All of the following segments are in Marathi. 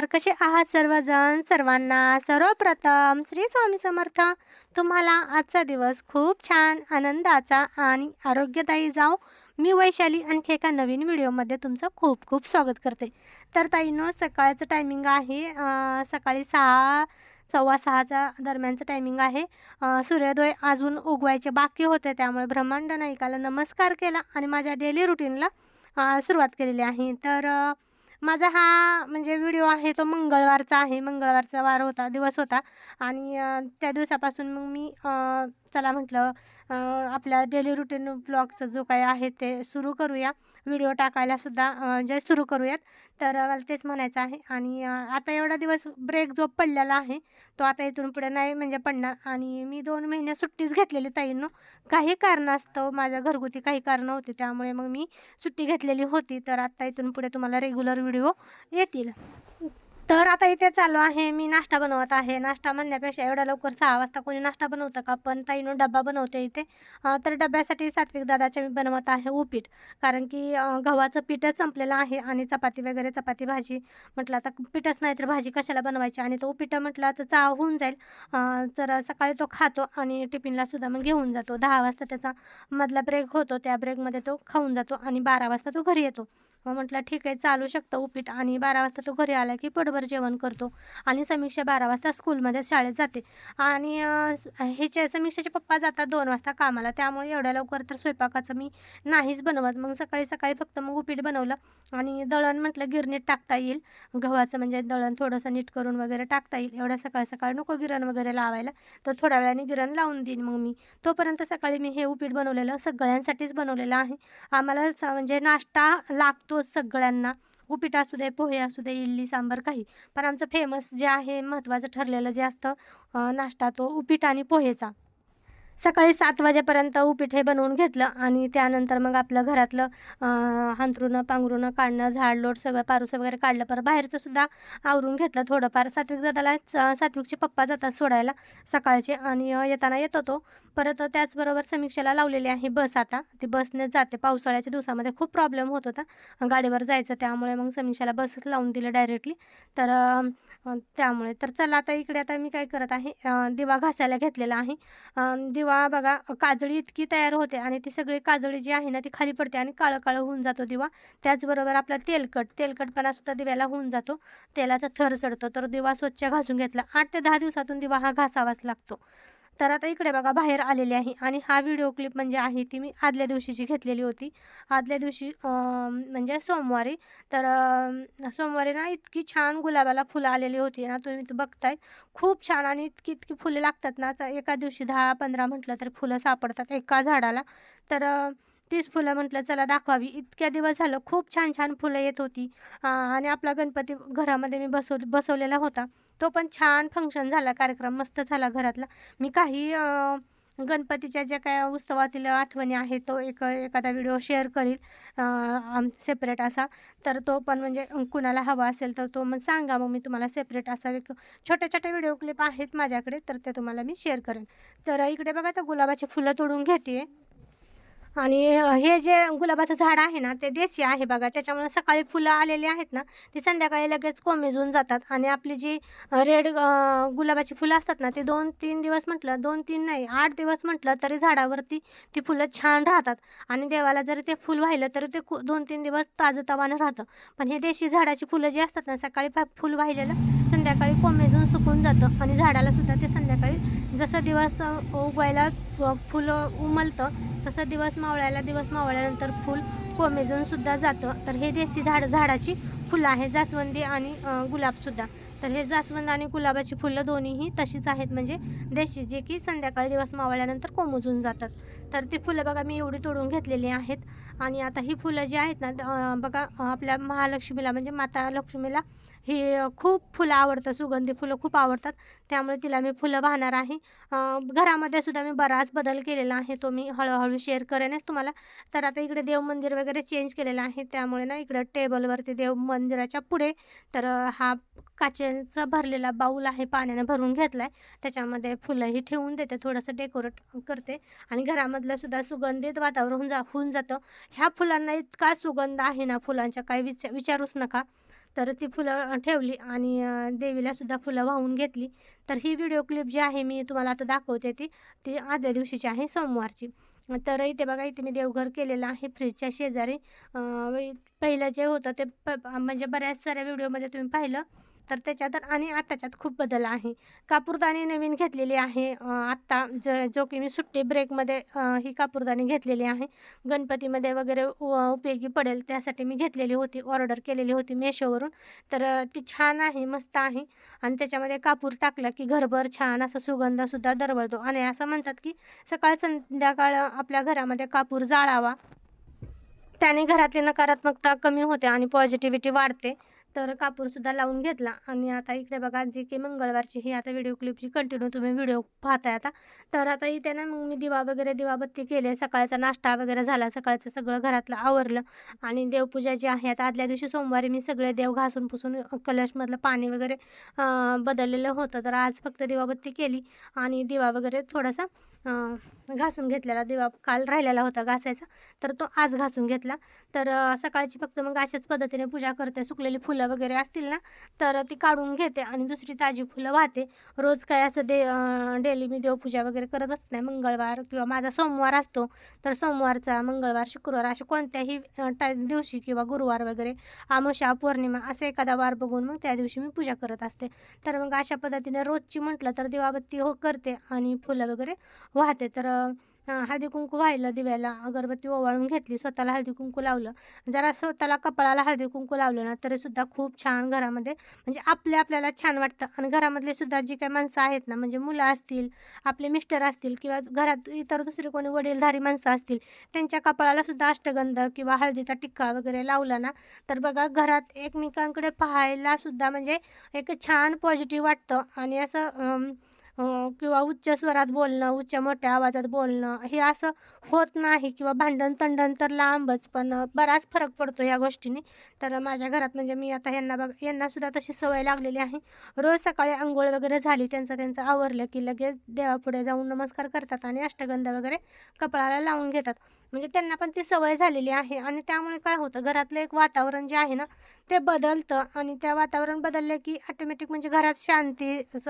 नमस्कार. कसे आहात सर्वजण? सर्वांना सर्वप्रथम श्री स्वामी समर्थ. तुम्हाला आजचा दिवस खूप छान आनंदाचा आणि आरोग्यदायी जाओ मी वैशाली. आणखी एका नवीन व्हिडिओमध्ये तुमचं खूप खूप स्वागत करते. तर ताईनो सकाळचं टायमिंग आहे. सकाळी सहा सव्वा सहाच्या दरम्यानचं टायमिंग आहे. सूर्योदय अजून उगवायचे बाकी होते. त्यामुळे ब्रह्मांड नायिकाला नमस्कार केला आणि माझ्या डेली रुटीनला सुरुवात केलेली आहे. तर माझा हा म्हणजे व्हिडिओ आहे तो मंगळवारचा आहे. मंगळवारचा वार होता दिवस होता. आणि त्या दिवसापासून मग मी चला म्हटलं आपल्या डेली रुटीन ब्लॉगचं जो काही आहे ते सुरू करूया. व्हिडिओ टाकायला सुद्धा जे सुरू करूयात. तर मला तेच म्हणायचं आहे. आणि आता एवढा दिवस ब्रेक जो पडलेला आहे तो आता इथून पुढे नाही म्हणजे पडणार. आणि मी दोन महिने सुट्टीच घेतलेली ताईंनो. काही कारणास्तव माझ्या घरगुती काही कारणं होती त्यामुळे मग मी सुट्टी घेतलेली होती. तर आता इथून पुढे तुम्हाला रेग्युलर व्हिडिओ येतील. तर आता इथे चालू आहे. मी नाश्ता बनवत आहे. नाश्ता म्हणण्यापेक्षा एवढ्या लवकर सहा वाजता कोणी नाश्ता बनवतं का? पण ताईनं डब्बा बनवते इथे. तर डब्यासाठी सात्विक दादाच्या मी बनवत आहे उपीट. कारण की गव्हाचं पीठच संपलेलं आहे आणि चपाती वगैरे चपाती भाजी म्हटलं आता पीठच नाही तर भाजी कशाला बनवायची? आणि तो उपीट म्हटलं तर चहा होऊन जाईल. तर सकाळी तो खातो आणि टिफिनला सुद्धा मग घेऊन जातो. दहा वाजता त्याचा मधला ब्रेक होतो. त्या ब्रेकमध्ये तो खाऊन जातो आणि बारा वाजता तो घरी येतो. मग म्हटलं ठीक आहे चालू शकतं उपीट. आणि बारा वाजता तो घरी आला की पडभर जेवण करतो. आणि समीक्षा बारा वाजता स्कूलमध्ये शाळेत जाते. आणि अं, समीक्षाचे पप्पा जातात दोन वाजता कामाला. त्यामुळे एवढ्या लवकर तर स्वयंपाकाचं मी नाहीच बनवत. मग सकाळी सकाळी फक्त मग उपीट बनवलं. आणि दळण म्हटलं गिरणीत टाकता येईल. गव्हाचं म्हणजे दळण थोडंसं नीट करून वगैरे टाकता येईल. एवढ्या सकाळी सकाळी नको गिरण वगैरे लावायला. तर थोड्या वेळाने गिरण लावून देईन मग मी. तोपर्यंत सकाळी मी हे उपीट बनवलेलं सगळ्यांसाठीच बनवलेलं आहे. आम्हाला स म्हणजे नाश्ता तोच सगळ्यांना उपीट असू दे पोहे असू दे इडली सांबार काही. पण आमचं फेमस जे आहे महत्त्वाचं ठरलेलं जे असतं नाश्ता तो उपीट आणि पोहेचा. सकाळी सात वाजेपर्यंत उपीट हे बनवून घेतलं आणि त्यानंतर मग आपलं घरातलं हंतरुणं पांघरुणं काढणं झाडलोट सगळं पारूस वगैरे काढलं. परत बाहेरचं सुद्धा आवरून घेतलं थोडंफार. सात्विक दादाला सात्विकचे पप्पा जातात सोडायला सकाळचे आणि येताना येतो तो परत त्याचबरोबर समीक्षेला लावलेली आहे बस आता. ती बसने जाते. पावसाळ्याच्या दिवसामध्ये खूप प्रॉब्लेम होत होता. गाडीवर जायचं त्यामुळे मग समीक्षाला बसच लावून दिलं डायरेक्टली तर त्यामुळे. तर चला आता इकडे आता मी काय करत आहे दिवा घासायला घेतलेला आहे. दिवा दिवा बघा काजळी इतकी तयार होते आणि ती सगळी काजळी जी आहे ना ती खाली पडते आणि काळं काळं होऊन जातो दिवा. त्याचबरोबर आपला तेलकट तेलकटपणा सुद्धा दिव्याला होऊन जातो. तेलाचा थर चढतो तर दिवा स्वच्छ घासून घेतला. आठ ते दहा दिवसातून दिवा हा घासावाच लागतो. तर आता इकडे बघा बाहेर आलेली आहे. आणि हा व्हिडिओ क्लिप म्हणजे आहे ती मी आदल्या दिवशीची घेतलेली होती. आदल्या दिवशी म्हणजे सोमवारी. तर सोमवारी ना इतकी छान गुलाबाला फुलं आलेली होती ना तुम्ही बघताय. खूप छान आणि इतकी इतकी फुले लागतात ना एका दिवशी दहा पंधरा म्हटलं तर फुलं सापडतात एका झाडाला. तर तीच फुलं म्हटलं चला दाखवावी. इतक्या दिवस झालं खूप छान छान फुलं येत होती. आणि आपला गणपती घरामध्ये मी बसव बसवलेला होता. तो पण छान फंक्शन झाला कार्यक्रम मस्त झाला घरातला. मी काही गणपतीच्या ज्या काय उत्सवातील आठवणी आहेत तो एक एखादा व्हिडिओ शेअर करील सेपरेट असा. तर तो पण म्हणजे कुणाला हवा असेल तर तो मग सांगा. मग मी तुम्हाला सेपरेट असा एक छोट्या छोट्या व्हिडिओ क्लिप आहेत माझ्याकडे तर ते तुम्हाला मी शेअर करेन. तर इकडे बघा तर गुलाबाची फुलं तोडून घेते आणि हे जे गुलाबाचं झाड आहे ना ते देशी आहे बघा. त्याच्यामुळे सकाळी फुलं आलेली आहेत ना ती संध्याकाळी लगेच कोमेजून जातात. आणि आपली जी रेड गुलाबाची फुलं असतात ना ते दोन तीन दिवस म्हटलं दोन तीन नाही आठ दिवस म्हटलं तरी झाडावरती ती फुलं छान राहतात. आणि देवाला जरी ते फुल वाहिलं तरी ते कु- दोन तीन दिवस ताजंतवानं राहतं. पण हे देशी झाडाची फुलं जी असतात ना सकाळी फुल वाहिलेलं संध्याकाळी कोमेजून सुकून जातं. आणि झाडाला सुद्धा ते संध्याकाळी जसं दिवस उगवायला फुलं उमलतं तसं दिवस मावळायला दिवस मावळल्यानंतर फूल कोमेजून सुद्धा जातं. तर हे देशी झाड झाडाची फुलं आहे जास्वंदी आणि गुलाबसुद्धा तर हे जास्वंद आणि गुलाबाची फुलं दोन्हीही तशीच आहेत. म्हणजे देशी जे की संध्याकाळी दिवस मावळल्यानंतर कोमेजून जातात. तर ती फुलं बघा मी एवढी तोडून घेतलेली आहेत. आणि आता ही फुलं जी आहेत ना बघा आपल्या महालक्ष्मीला म्हणजे माता लक्ष्मीला ही खूप फुलं आवडतं सुगंधी फुलं खूप आवडतात. त्यामुळे तिला मी फुलं वाहणार आहे. घरामध्ये सुद्धा मी बराच बदल केलेला आहे. तो मी हळूहळू शेअर करेनच तुम्हाला. तर आता इकडे देव मंदिर वगैरे चेंज केलेलं आहे. त्यामुळे ना इकडं टेबलवरती देव मंदिराच्या पुढे तर हा काचेचा भरलेला बाऊल आहे पाण्यानं भरून घेतला आहे त्याच्यामध्ये फुलंही ठेवून देते थोडंसं डेकोरेट करते. आणि घरामधलं सुद्धा सुगंधित वातावरण जा होऊन जातं. ह्या फुलांना इतका सुगंध आहे ना फुलांच्या काही विच विचारूच नका. तर ती फुलं ठेवली आणि देवीलासुद्धा फुलं वाहून घेतली. तर ही व्हिडिओ क्लिप जी आहे मी तुम्हाला आता दाखवते ती. ती आदल्या दिवशीची आहे सोमवारची. तर इथे बघा इथे मी देवघर केलेलं आहे फ्रीजच्या शेजारी. पहिलं जे होतं ते प म्हणजे बऱ्याच साऱ्या व्हिडिओमध्ये तुम्ही पाहिलं. तर त्याच्यात आणि आत्ताच्यात खूप बदल आहे. कापूरदाणी नवीन घेतलेली आहे. आत्ता ज जो की मी सुट्टी ब्रेकमध्ये ही कापूरदाणी घेतलेली आहे. गणपतीमध्ये वगैरे उपयोगी पडेल त्यासाठी मी घेतलेली होती ऑर्डर केलेली होती मेशोवरून. तर ती छान आहे मस्त आहे. आणि त्याच्यामध्ये कापूर टाकला की घरभर छान असा सुगंधसुद्धा दरवळतो. आणि असं म्हणतात की सकाळ संध्याकाळ आपल्या घरामध्ये कापूर जाळावा. त्याने घरातली नकारात्मकता कमी होते आणि पॉझिटिव्हिटी वाढते. तर कापूरसुद्धा लावून घेतला. आणि आता इकडे बघा जी की मंगळवारची ही आता व्हिडिओ क्लिपची कंटिन्यू तुम्ही व्हिडिओ पाहताय आता. तर आता इथे ना मग मी दिवा वगैरे दिवाबत्ती केले. सकाळचा नाश्ता वगैरे झाला. सकाळचं सगळं घरातलं आवरलं. आणि देवपूजा जी आहे आता आदल्या दिवशी सोमवारी मी सगळे देव घासून पुसून कलशमधलं पाणी वगैरे बदललेलं होतं. तर आज फक्त दिवाबत्ती केली. आणि दिवा वगैरे थोडासा घासून घेतलेला दिवा काल राहिलेला होता घासायचा तर तो आज घासून घेतला. तर सकाळची फक्त मग अशाच पद्धतीने पूजा करते. सुकलेली फुलं वगैरे असतील ना तर ती काढून घेते आणि दुसरी ताजी फुलं वाहते. रोज काय असं दे डेली मी देवपूजा वगैरे करत असत नाही. मंगळवार किंवा माझा सोमवार असतो तर सोमवारचा मंगळवार शुक्रवार अशा कोणत्याही टा दिवशी किंवा गुरुवार वगैरे आमोशा पौर्णिमा असं एखादा वार बघून मग त्या दिवशी मी पूजा करत असते. तर मग अशा पद्धतीने रोजची म्हटलं तर दिवाबत्ती हो करते आणि फुलं वगैरे वाहते. तर हळदी कुंकू व्हायला दिव्याला अगरबत्ती ओवाळून घेतली स्वतःला हळदी कुंकू लावलं. जरा स्वतःला कपाळाला हळदी कुंकू लावलं ना तरीसुद्धा खूप छान घरामध्ये म्हणजे आपले आपल्याला छान वाटतं. आणि घरामधले सुद्धा जी काही माणसं आहेत ना म्हणजे मुलं असतील आपले मिस्टर असतील किंवा घरात इतर दुसरी कोणी वडीलधारी माणसं असतील त्यांच्या कपाळाला सुद्धा अष्टगंध किंवा हळदीचा टिक्का वगैरे लावला ना तर बघा घरात एकमेकांकडे पाहायला सुद्धा म्हणजे एक छान पॉझिटिव्ह वाटतं. आणि असं किंवा उच्च स्वरात बोलणं उच्च मोठ्या आवाजात बोलणं हे असं होत नाही किंवा भांडण तंडण तर लांबच पण बराच फरक पडतो या गोष्टीने. तर माझ्या घरात म्हणजे मी आता यांना बघ यांनासुद्धा तशी सवय लागलेली आहे. रोज सकाळी आंघोळ वगैरे झाली त्यांचं त्यांचं आवरलं की लगेच देवापुढे जाऊन नमस्कार करतात आणि अष्टगंध वगैरे कपाळाला लावून घेतात. म्हणजे त्यांना पण ती सवय झालेली आहे आणि त्यामुळे काय होतं घरातलं एक वातावरण जे आहे ना ते बदलतं आणि त्या वातावरण बदललं की ऑटोमॅटिक म्हणजे घरात शांती स-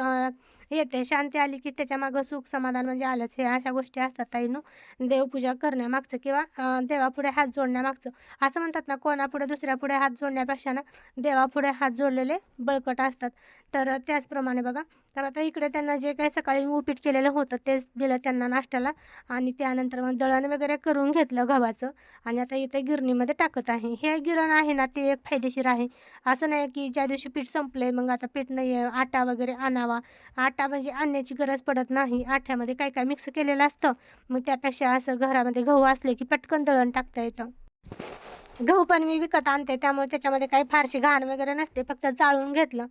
येते. शांती आली की त्याच्या मागं सुख समाधान म्हणजे आलंच. हे अशा गोष्टी असतात ताईनो. देवपूजा करण्यामागचं किंवा देवापुढे हात जोडण्यामागचं. असं म्हणतात ना कोणापुढे दुसऱ्यापुढे हात जोडण्यापेक्षा ना देवापुढे हात जोडलेले बळकट असतात. तर त्याचप्रमाणे बघा तर आता इकडे त्यांना जे काही सकाळी उपीट केलेलं होतं तेच दिलं त्यांना नाश्त्याला. आणि त्यानंतर मग दळण वगैरे करून घेतलं गव्हाचं. आणि आता इथे गिरणीमध्ये टाकत आहे. हे गिरण आहे ना ते एक फायदेशीर आहे. असं नाही की ज्या दिवशी पीठ संपले मग आता पीठ नाही आहे आटा वगैरे आणावा. आटा म्हणजे आणण्याची गरज पडत नाही. आठ्यामध्ये काय काय मिक्स केलेलं असतं मग त्यापेक्षा असं घरामध्ये गहू असले की पटकन दळण टाकता येतं. गहू पण मी विकत आणते त्यामुळे त्याच्यामध्ये काही फारशी घाण वगैरे नसते फक्त चाळून घेतलं.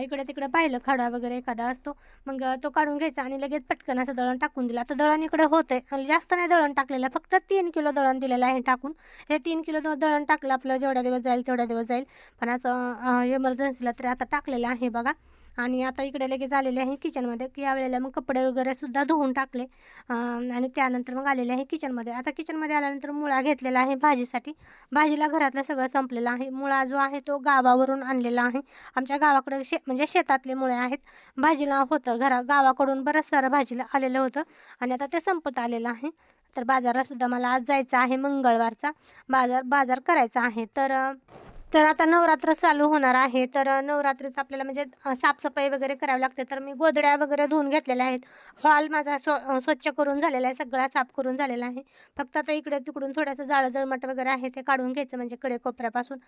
इकडे तिकडे पाहिलं खडा वगैरे एखादा असतो मग तो काढून घ्यायचा आणि लगेच पटकन असं दळण टाकून दिलं. आता दळण इकडे होते आणि जास्त नाही दळण टाकलेलं फक्त तीन किलो दळण दिलेलं आहे टाकून. हे तीन किलो दळण टाकलं आपलं जेवढ्या दिवस जाईल तेवढ्या दिवस जाईल. पण असं इमर्जन्सीला तरी आता टाकलेलं आहे बघा. आणि आता इकडे लगेच आलेले आहे किचनमध्ये की यावेळेला मग कपडे वगैरे सुद्धा धुवून टाकले. आणि त्यानंतर मग आलेले आहे किचनमध्ये आता किचनमध्ये आल्यानंतर मुळा घेतलेला आहे भाजीसाठी. भाजीला घरातलं सगळं संपलेलं आहे. मुळा जो आहे तो गावावरून आणलेला आहे. आमच्या गावाकडे शे म्हणजे शेतातले मुळे आहेत. भाजीला होतं घरा गावाकडून बरंच सारं भाजीला आलेलं होतं. आणि आता ते संपत आलेलं आहे. तर बाजारालासुद्धा मला आज जायचं आहे मंगळवारचा. बाजार बाजार करायचा आहे. तर तर आता नवरात्र चालू होणार आहे. तर नवरात्रीत आपल्याला म्हणजे साफसफाई वगैरे करावी लागते. तर मी गोधड्या वगैरे धुवून घेतलेल्या आहेत. हॉल माझा स्व स्वच्छ करून झालेला आहे. सगळा साफ करून झालेला आहे. फक्त आता इकडे तिकडून थोडंसं जाळं जळमट वगैरे आहे ते काढून घ्यायचं म्हणजे कडे कोपऱ्यापासून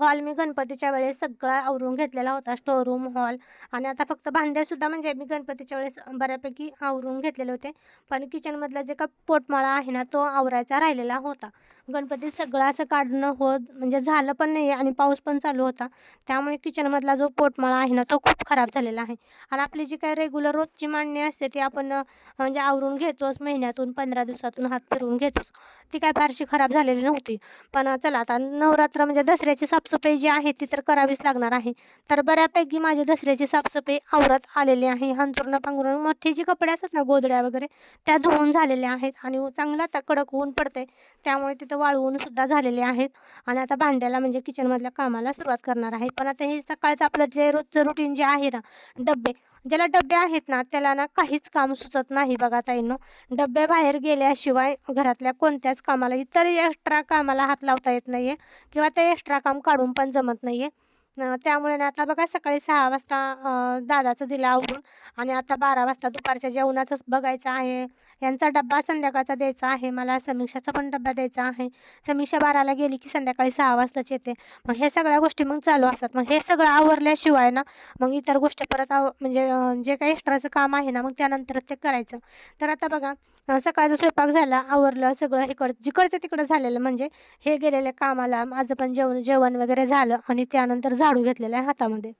हॉल मी गणपतीच्या वेळेस सगळा आवरून घेतलेला होता. स्टोरूम हॉल आणि आता फक्त भांडेसुद्धा म्हणजे मी गणपतीच्या वेळेस बऱ्यापैकी आवरून घेतलेले होते. पण किचनमधला जे का पोटमाळा आहे ना तो आवरायचा राहिलेला होता. गणपती सगळं असं काढणं होत म्हणजे झालं पण नाही आणि पाऊस पण चालू होता. त्यामुळे किचनमधला जो पोटमाळा आहे ना तो खूप खराब झालेला आहे. आणि आपली जी काही रेग्युलर रोजची मांडणी असते ती आपण म्हणजे आवरून घेतोच महिन्यातून पंधरा दिवसातून हात फिरवून घेतोच. ती काय फारशी खराब झालेली नव्हती. पण चला आता नवरात्र म्हणजे दसऱ्याची साफसफाई जी आहे ती तर करावीच लागणार आहे. तर बऱ्यापैकी माझी दसऱ्याची साफसफाई आवरत आलेली आहे. हंतरून पांघरून मोठी जी कपडे असतात ना गोधड्या वगैरे त्या धुवून झालेल्या आहेत. आणि चांगला आता कडक ऊन पडते त्यामुळे तिथं वाळवून सुद्धा झालेले आहेत. आणि आता भांड्याला म्हणजे किचनमधल्या कामाला सुरुवात करणार आहे पण आता हे सकाळचं आपलं जे रोजचं रुटीन जे आहे ना डब्बे ज्याला डबे आहेत ना त्याला ना काहीच काम सुचत नाही बघा ताईंनो. डबे बाहेर गेल्याशिवाय घरातल्या कोणत्याच कामाला इतर एक्स्ट्रा कामाला हात लावता येत नाही आहे किंवा ते एक्स्ट्रा काम काढून पण जमत नाही आहे त्यामुळे ना आता बघा सकाळी सहा वाजता दादाचं दिलं आवरून आणि आता बारा वाजता दुपारच्या जेवणाचं बघायचं आहे. यांचा डब्बा संध्याकाळचा द्यायचा आहे. मला समीक्षाचा पण डब्बा द्यायचा आहे. समीक्षा बाराला गेली की संध्याकाळी सहा वाजताच येते. मग हे सगळ्या गोष्टी मग चालू असतात. मग हे सगळं आवरल्याशिवाय ना मग इतर गोष्टी परत आव म्हणजे जे काही एक्स्ट्राचं काम आहे ना मग त्यानंतरच ते करायचं. तर आता बघा सकाळचा स्वयंपाक झाला आवरलं सगळं इकड जिकडचं तिकडं झालेलं म्हणजे हे गेलेल्या कामाला माझं पण जेवण जेवण वगैरे झालं आणि त्यानंतर झाडू घेतलेलं आहे हातामध्ये.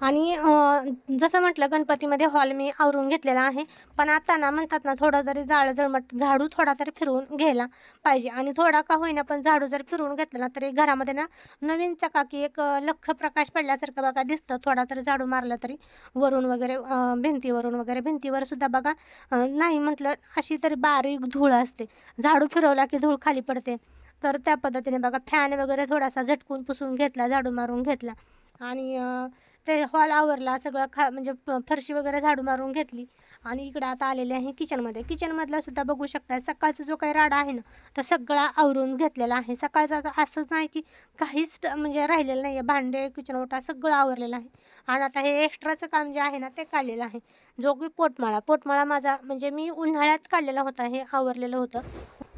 आणि जसं म्हटलं गणपतीमध्ये हॉल मी आवरून घेतलेला आहे. पण आता ना म्हणतात ना थोडं जरी जाळ जळमट झाडू थोडा तरी फिरवून घ्यायला पाहिजे. आणि थोडा का होईना पण झाडू जर फिरवून घेतला ना तरी घरामध्ये ना नवीन चकाकी एक लख लख्ख प्रकाश पडल्यासारखं बघा दिसतं. थोडा तरी झाडू मारला तरी वरून वगैरे भिंतीवरून वगैरे. भिंतीवर सुद्धा बघा नाही म्हटलं अशी तरी बारीक धूळ असते. झाडू फिरवला की धूळ खाली पडते. तर त्या पद्धतीने बघा फॅन वगैरे थोडासा झटकून पुसून घेतला झाडू मारून घेतला. आणि ते हॉल आवरला सगळं खा म्हणजे फरशी वगैरे झाडू मारून घेतली. आणि इकडे आता आलेले आहे किचनमध्ये. किचनमधला सुद्धा बघू शकता सकाळचा जो काही राडा आहे ना तो सगळा आवरून घेतलेला आहे. सकाळचा आता असंच नाही की काहीच म्हणजे राहिलेलं नाही आहे भांडे किचन ओटा सगळं आवरलेलं आहे. आणि आता हे एक्स्ट्राचं काम जे आहे ना ते काढलेलं आहे. जो की पोटमाळा. पोटमाळा माझा म्हणजे मी उन्हाळ्यात काढलेला होता हे आवरलेलं होतं.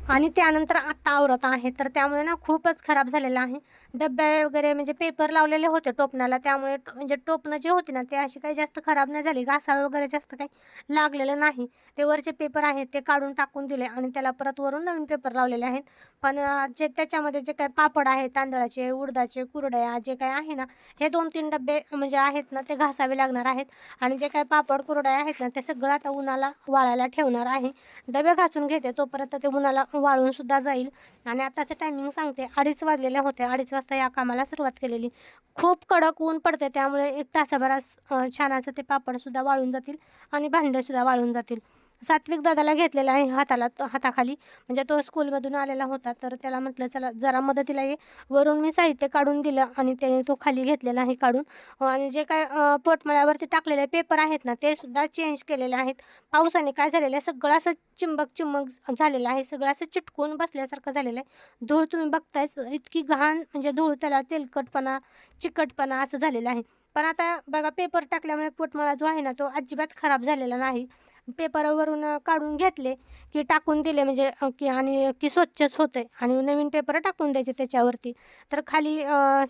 आणि त्यानंतर आत्ता आवरत आहे. तर त्यामुळे ना खूपच खराब झालेलं आहे. डब्या वगैरे म्हणजे पेपर लावलेले होते टोपणाला. त्यामुळे म्हणजे टोपणं जे होती ना ते अशी काही जास्त खराब नाही झाली. घासा वगैरे जास्त काही लागलेलं नाही. ते वरचे पेपर आहेत ते काढून टाकून दिले आणि त्याला परत वरून नवीन पेपर लावलेले आहेत. पण जे त्याच्यामध्ये जे काही पापड आहे तांदळाचे उडदाचे कुरड्या जे काही आहे ना हे दोन तीन डबे म्हणजे आहेत ना ते घासावे लागणार आहेत. आणि जे काही पापड कुरड्या आहेत ना ते सगळं आता उन्हाला वाळायला ठेवणार आहे. डबे घासून घेते तोपर्यंत ते उन्हाला वाळून सुद्धा जाईल. आणि आताचं टायमिंग सांगते अडीच वाजलेले होते अडीच वाजता या कामाला सुरुवात केलेली. खूप कडक ऊन पडते त्यामुळे एक तासाभरात छानाचं छान असं ते पापडसुद्धा वाळून जातील आणि भांडेसुद्धा वाळून जातील. सात्विक दादाला घेतलेला आहे हाताला तो- हाताखाली. म्हणजे तो स्कूलमधून आलेला होता तर त्याला म्हटलं चला जरा मदतीला ये. वरून मी साहित्य काढून दिलं आणि त्याने तो खाली घेतलेला आहे काढून. आणि जे काय पोटमळ्यावरती टाकलेले पेपर आहेत ना ते सुद्धा चेंज केलेले आहेत. पावसाने काय झालेलं आहे सगळं असं चिंबक चिंबक झालेलं आहे सगळं असं चिटकून बसल्यासारखं झालेलं आहे. धूळ तुम्ही बघतायच इतकी घाण म्हणजे धूळ त्याला तेलकटपणा चिकटपणा असं झालेलं आहे. पण आता बघा पेपर टाकल्यामुळे पोटमळा जो आहे ना तो अजिबात खराब झालेला नाही. पेपरवरून काढून घेतले की टाकून दिले म्हणजे की आणि की स्वच्छच होते आणि नवीन पेपर टाकून द्यायचे त्याच्यावरती. तर खाली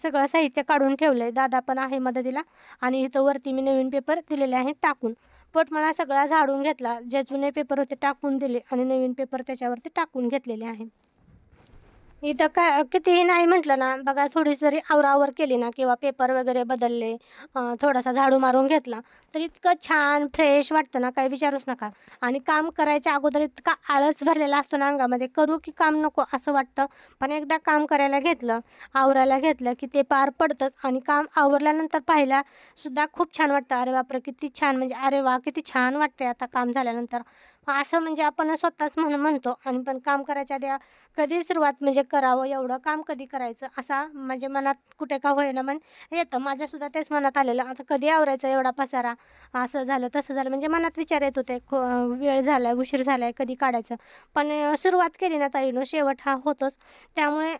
सगळं साहित्य काढून ठेवलं आहे दादा पण आहे मदतीला आणि इथं वरती मी नवीन पेपर दिलेले आहे टाकून. पट मला सगळा झाडून घेतला. जे जुने पेपर होते टाकून दिले आणि नवीन पेपर त्याच्यावरती टाकून घेतलेले आहेत. इथं काय कितीही नाही म्हटलं ना बघा थोडीशी जरी आवरावर केली ना किंवा पेपर वगैरे बदलले थोडासा झाडू मारून घेतला तर इतकं छान फ्रेश वाटतं ना काही विचारूच नका. आणि काम करायच्या अगोदर इतका आळस भरलेला असतो ना अंगामध्ये करू की काम नको असं वाटतं. पण एकदा काम करायला घेतलं आवरायला घेतलं की ते पार पडतंच आणि काम आवरल्यानंतर पाहायला सुद्धा खूप छान वाटतं. अरे बापरे किती छान म्हणजे अरे वा किती छान वाटतंय आता काम झाल्यानंतर. असं म्हणजे आपण स्वतःच म्हण म्हणतो आणि पण काम करायच्या आधी कधी सुरुवात म्हणजे करावं एवढं काम कधी करायचं असा म्हणजे मनात कुठे का होईना मन येतं. माझ्यासुद्धा तेच मनात आलेलं. आता कधी आवरायचं एवढा पसारा? असं झालं तसं झालं. म्हणजे मनात विचार येत होते. खो- वेळ झाला आहे उशीर झाला आहे कधी काढायचं? पण सुरुवात केली ना ताईनं. शेवट हा होतोच. त्यामुळे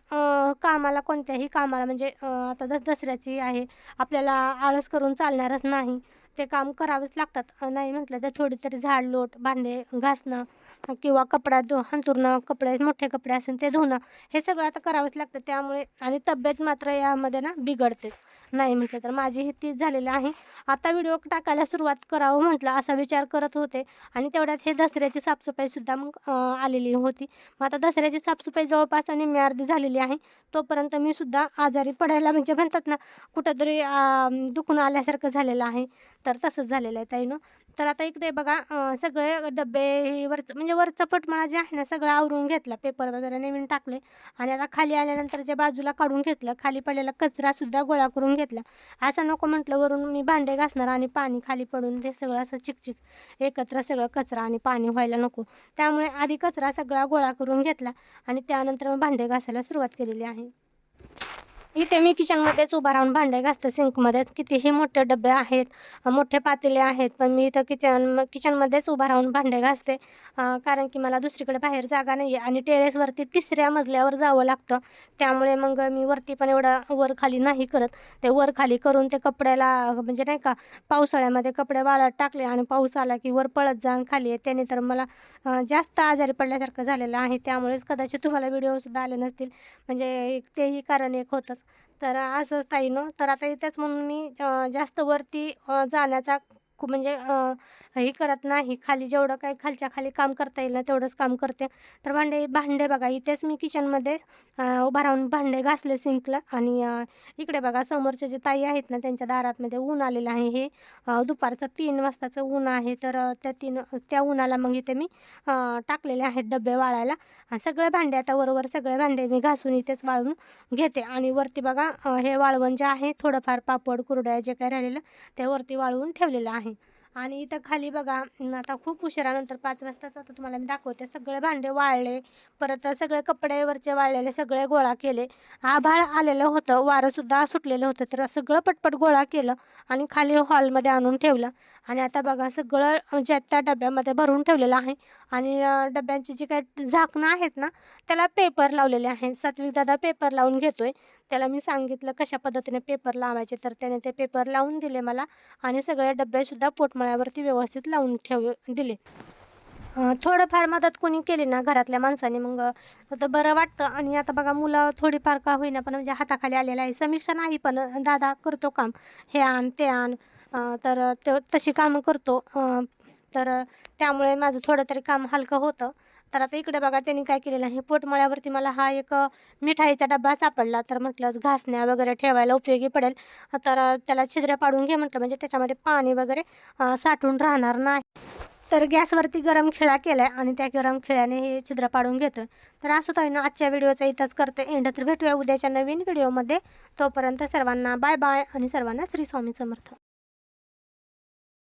कामाला कोणत्याही कामाला म्हणजे आता दस दसऱ्याची आहे. आपल्याला आळस करून चालणारच नाही. ते काम करावेच लागतात. नाही म्हटलं तर थोडी तरी झाड लोट भांडे घासणं किंवा कपडा धु हंतुरणं कपडे मोठे कपडे असेल ते धुणं हे सगळं आता करावंच लागतं. त्यामुळे आणि तब्येत मात्र यामध्ये ना बिघडतेच. नाही म्हटलं तर माझी ही तीच झालेली आहे. आता व्हिडिओ टाकायला सुरुवात करावं म्हटलं असा विचार करत होते आणि तेवढ्यात हे दसऱ्याची साफसफाईसुद्धा मग आलेली होती. मग आता दसऱ्याची साफसफाई जवळपास आणि मी अर्धी झालेली आहे. तोपर्यंत मी सुद्धा आजारी पडायला म्हणजे म्हणतात ना कुठंतरी दुखणं आल्यासारखं झालेलं आहे. तर तसंच झालेलं आहे ताईनो तर आता इकडे बघा सगळे डबे हे म्हणजे वरचं म्हणजे वरचा पटमाळा जे आहे ना सगळं आवरून घेतला पेपर वगैरे नवीन टाकले. आणि आता खाली आल्यानंतर जे बाजूला काढून घेतलं खाली पडलेला कचरासुद्धा गोळा करून घेतला. असं नको म्हटलं वरून मी भांडे घासणार आणि पाणी खाली पडून ते सगळं असं चिकचिक एकत्र सगळं कचरा आणि पाणी व्हायला नको. त्यामुळे आधी कचरा सगळा गोळा करून घेतला आणि त्यानंतर मग भांडे घासायला सुरुवात केलेली आहे. इथे मी किचनमध्येच उभा राहून भांडे घासते सिंकमध्येच कितीही मोठे डबे आहेत मोठे पातेले आहेत पण मी इथं किचन किचनमध्येच उभा राहून भांडे घासते. कारण की मला दुसरीकडे बाहेर जागा नाही आहे आणि टेरेसवरती तिसऱ्या मजल्यावर जावं लागतं. त्यामुळे मग मी वरती पण एवढं वर खाली नाही करत. ते वर खाली करून ते कपड्याला म्हणजे नाही का पावसाळ्यामध्ये कपडे वाळत टाकले आणि पाऊस आला की वर पळत जाऊन खाली आहे त्याने तर मला जास्त आजारी पडल्यासारखं झालेलं आहे. त्यामुळेच कदाचित तुम्हाला व्हिडिओसुद्धा आले नसतील. म्हणजे एक तेही कारण एक होतंच. तर असंच ताईनं तर आता इथेच म्हणून मी जास्त वरती जाण्याचा खूप म्हणजे हे करत नाही. खाली जेवढं काही खालच्या खाली काम करता येईल ना तेवढंच काम करते. तर भांडे भांडे बघा इथेच मी किचनमध्ये उभा राहून भांडे घासले सिंकला आणि इकडे बघा समोरचे जे ताई आहेत ना त्यांच्या दारातमध्ये ऊन आलेलं आहे हे. दुपारचं तीन वाजताचं ऊन आहे तर त्या तीन त्या उन्हाला मग इथे मी टाकलेले आहेत डबे वाळायला. सगळे भांडे आता बरोबर सगळे भांडे मी घासून इथेच वाळून घेते. आणि वरती बघा हे वाळवण जे आहे थोडंफार पापड कुरड्या जे काय राहिलेलं ते वरती वाळवून ठेवलेलं आहे. आणि इथं खाली बघा आता खूप उशिरानंतर पाच वाजताच आता तुम्हाला मी दाखवते. सगळे भांडे वाळले परत सगळे कपडेवरचे वाळलेले सगळे गोळा केले. आभाळ आलेलं होतं वारंसुद्धा सुटलेलं होतं तर सगळं पटपट गोळा केलं आणि खाली हॉलमध्ये आणून ठेवलं. आणि आता बघा सगळं ज्या त्या डब्यामध्ये भरून ठेवलेलं आहे आणि डब्यांची जी काही झाकणं आहेत ना त्याला पेपर लावलेले आहेत. सात्विक दादा पेपर लावून घेतोय. त्याला मी सांगितलं कशा पद्धतीने पेपर लावायचे? तर त्याने ते पेपर लावून दिले मला आणि सगळे डब्यासुद्धा पोटमळ्यावरती व्यवस्थित लावून ठेव दिले. थोडंफार मदत कोणी केली ना घरातल्या माणसाने मग तर बरं वाटतं. आणि आता बघा मुलं थोडीफार का होईना पण म्हणजे हाताखाली आलेलं आहे. समीक्षा नाही पण दादा करतो काम. हे आण ते आण. तर ते तशी कामं करतो. तर त्यामुळे माझं थोडं तरी काम हलकं होतं. तर आता इकडे बघा त्यांनी काय केलेलं आहे? पोटमळ्यावरती मला हा एक मिठाईचा डब्बा सापडला. तर म्हटलं घासण्या वगैरे ठेवायला उपयोगी पडेल. तर त्याला छिद्र पाडून घे म्हटलं. म्हणजे त्याच्यामध्ये पाणी वगैरे साठून राहणार नाही. तर गॅसवरती गरम खिळा केला आहे आणि त्या गरम खिळ्याने हे छिद्र पाडून घेतो तर असं ताईनं आजच्या व्हिडिओचा इथंच करते. एंड तर भेटूया उद्याच्या नवीन व्हिडिओमध्ये. तोपर्यंत सर्वांना बाय बाय आणि सर्वांना श्री स्वामी समर्थ.